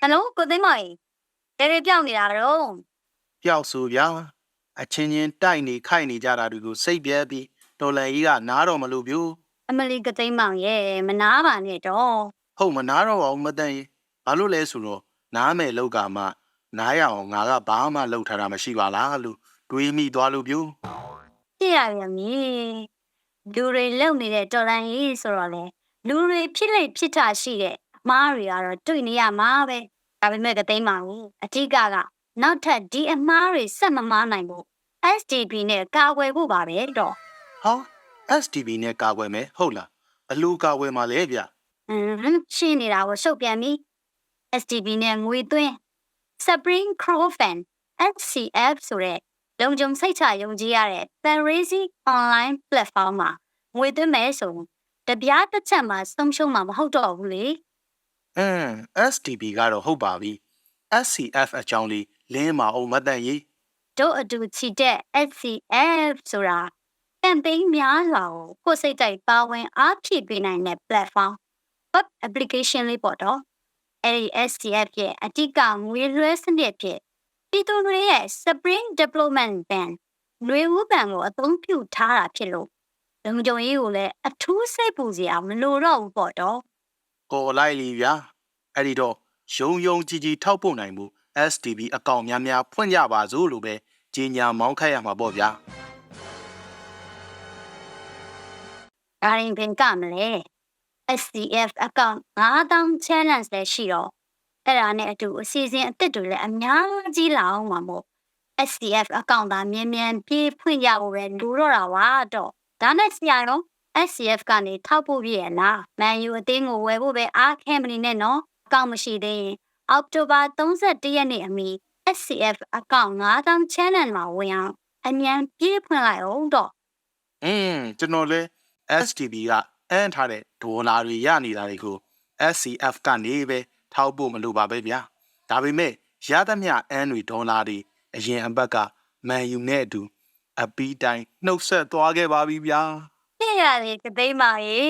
ဟယ်လိုကိုသိမ်းမော်ရေရေပြောင်းနေတာတော့ပျောက်ဆိုဗျာအချင်းချင်းတိုက်နေခိုက်နေကြတာတွေကိုစိတ်ပြဲပြီးတော်လန်ကြီးကနားတော့မလို့ပြူအမလီကသိမ်းမောင်ရေမနာပါနဲ့တော့ဟုတ်မနားတော့ပါဘူးမတန်ရေဘာလို့လဲဆိုတော့နားမယ်လောက်ကမှနားရအောင်ငါကဘာမှလုပ်ထားတာမရှိပါလားလို့တွေးမိသွားလို့ပြူပြရရမည်လူတွေလုံနေတဲ့တော်လန်ကြီးဆိုတော့လေလူတွေဖြစ်လေဖြစ်တာရှိတဲ့အမားတွေကတော့တွေ့နေရမှာပဲ ဒါပေမဲ့ကသိမ်းမောင်အထက်ကကနောက်ထပ်ဒီအမားတွေဆက်မမားနိုင်ဘူး STP နဲ့ကာကွယ်ဖို့ပါပဲတော့ဟာ STV နဲ့ကာကွယ်မယ်ဟုတ်လားဘလူကာကွယ်မှာလဲဗျအင်းရှင်းနေတာကိုရှုပ်ပြန်ပြီ STB နဲ့ငွေသွင်း Spring Crowfan SCF ဆိုတဲ့လုံခြုံစိတ်ချယုံကြည်ရတဲ့ Fundraising online platform မှာငွေသွင်းမယ်ဆိုရင်တပြားတစ်ချက်မှဆုံးရှုံးမှာမဟုတ်တော့ဘူးလေ အင်း STV ကတော့ဟုတ်ပါပြီ SCF အကြောင်းလေးလင်းမအောင်မတန်ရေတို့အတူချီတဲ့ SCF ဆိုတာ campaign များစွာကိုကိုယ်စိတ်တိုက်ပါဝင်အားဖြည့်ပေးနိုင်တဲ့ platform web application လေးပေါ့တော့အဲ့ဒီ SCF ရဲ့အဓိကငွေလွှဲစနစ်ဖြစ်ပြည်သူတွေရဲ့ Spring Development Bank ຫນွေဦးဘဏ်ကိုအသုံးပြုထားတာဖြစ်လို့လုံခြုံရေးကိုလည်းအထူးစိတ်ပူစရာမလိုတော့ဘူးပေါ့တော့ ကော်လိုက်လီဗျာအဲ့ဒီတော့ယုံယုံကြည်ကြည်ထောက်ပို့နိုင်မှု STV အကောင့်များများဖွင့်ကြပါစို့လို့ပဲကြီးညာမောင်းခတ်ရမှာပေါ့ဗျာဒါရင်ပင်ကမလဲ SCF account 9000 challenge လည်းရှိတော့အဲ့ဒါနဲ့အတူအစီအစဉ်အသစ်တွေလည်းအများကြီးလာအောင်မှာမို့ SCF account သားမြင်မြန်ပြေးဖွင့်ရဖို့ပဲလူတော့တာပါတော့ဒါနဲ့ဆရာရော SCF ကနေထောက်ဖို့ပြည့်ရလားမန်ယူအသင်းကိုဝယ်ဖို့ပဲအားခဲမနေနဲ့နော်အကောင့်မရှိသေးရင်အောက်တိုဘာ31ရက်နေ့အမီ SCF account 9000 challenge မှာဝင်အောင်အမြန်ပြေးဖွင့်လိုက်အောင်တော့အင်းကျွန်တော်လဲ STV ကအန်းထားတဲ့ဒေါ်လာတွေရနေတာတွေကို SCF ကနေပဲထောက်ဖို့မလိုပါပဲဗျာဒါပေမဲ့ရသမျှအန်းတွေဒေါ်လာတွေအရင်အပတ်ကမန်ယူနဲ့အတူအပီးတိုင်းနှုတ်ဆက်သွားခဲ့ပါပြီဗျာ ပြရတယ်ကသိမ်းပါရေ